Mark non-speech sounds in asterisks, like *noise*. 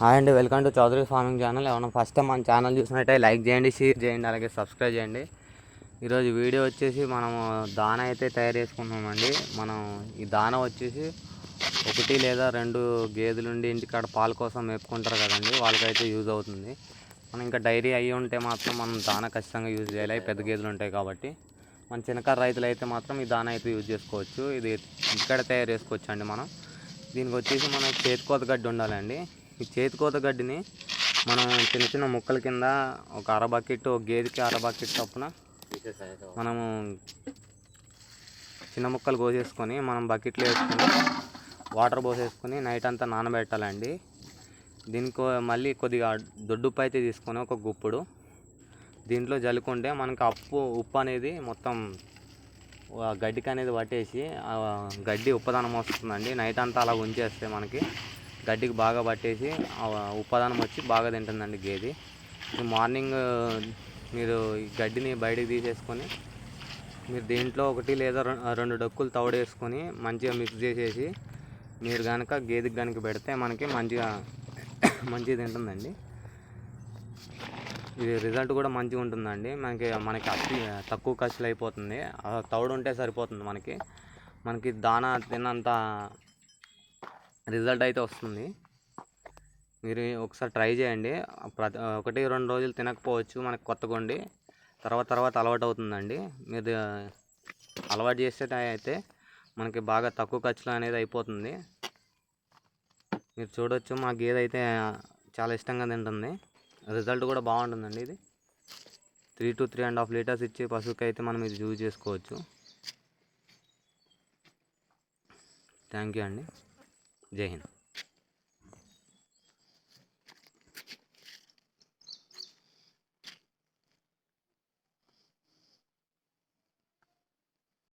Hi అండి welcome to Chowdary farming channel. ఏమైనా first time మన ఛానల్ చూసినట్టయితే లైక్ చేయండి షేర్ చేయండి అలాగే సబ్స్క్రైబ్ చేయండి. ఈరోజు వీడియో వచ్చేసి మనము దాన అయితే తయారు చేసుకుంటున్నామండి. మనం ఈ దాన వచ్చేసి ఒకటి లేదా రెండు గేదెలుండి ఇంటికాడ పాల కోసం మేపుకుంటారు కదండి వాళ్ళకైతే యూజ్ అవుతుంది. మనం ఇంకా డైరీ అయ్యి ఉంటే మాత్రం మనం దాన ఖచ్చితంగా యూజ్ చేయాలి. పెద్ద గేదెలు ఉంటాయి కాబట్టి. మన చిన్నకారు రైతులు అయితే మాత్రం ఈ దాన అయితే యూజ్ చేసుకోవచ్చు. ఇది ఇక్కడ తయారు చేసుకోవచ్చు అండి మనం. దీనికి వచ్చేసి మనం చేతికోత గడ్డి ఉండాలండి. ఈ చేతికోత గడ్డిని మనం చిన్న చిన్న ముక్కల కింద ఒక అర బకెట్ ఒక గేదెకి అర బకెట్ చొప్పున మనము చిన్న ముక్కలు కోసేసుకొని మనం బకెట్లో వేసుకొని వాటర్ పోసేసుకొని నైట్ అంతా నానబెట్టాలండి. దీనికి మళ్ళీ కొద్దిగా దొడ్డుప్పు అయితే తీసుకొని ఒక గుప్పుడు దీంట్లో జలుకుంటే మనకు అప్పు ఉప్పు అనేది మొత్తం గడ్డికి అనేది పట్టేసి గడ్డి ఉప్పదనం వస్తుందండి. నైట్ అంతా అలా ఉంచేస్తే మనకి గడ్డికి బాగా పట్టేసి ఉపాదానం వచ్చి బాగా తింటుందండి గేది. మార్నింగ్ మీరు ఈ గడ్డిని బయటికి తీసేసుకొని మీరు దీంట్లో ఒకటి లేదా రెండు డొక్కులు తౌడేసుకొని మంచిగా మిక్స్ చేసేసి మీరు కనుక గేదెకి కనుక పెడితే మనకి మంచిగా *coughs* మంచిగా తింటుందండి. ఇది రిజల్ట్ కూడా మంచిగా ఉంటుందండి. మనకి మనకి అతి తక్కువ ఖర్చులు అయిపోతుంది. ఆ తౌడు ఉంటే సరిపోతుంది మనకి. మనకి దానా తిన్నంత రిజల్ట్ అయితే వస్తుంది. మీరు ఒకసారి ట్రై చేయండి. ప్రతి ఒకటి రెండు రోజులు తినకపోవచ్చు మనకి కొత్తగా ఉండి తర్వాత తర్వాత అలవాటు అవుతుందండి. మీరు అలవాటు చేస్తే అయితే మనకి బాగా తక్కువ ఖర్చులో అనేది అయిపోతుంది. మీరు చూడొచ్చు మా గేదె అయితే చాలా ఇష్టంగా తింటుంది. రిజల్ట్ కూడా బాగుంటుందండి ఇది. Three to three and half litres ఇచ్చే పశువుకి అయితే మనం ఇది యూజ్ చేసుకోవచ్చు. థ్యాంక్ యూ అండి. జై హింద్.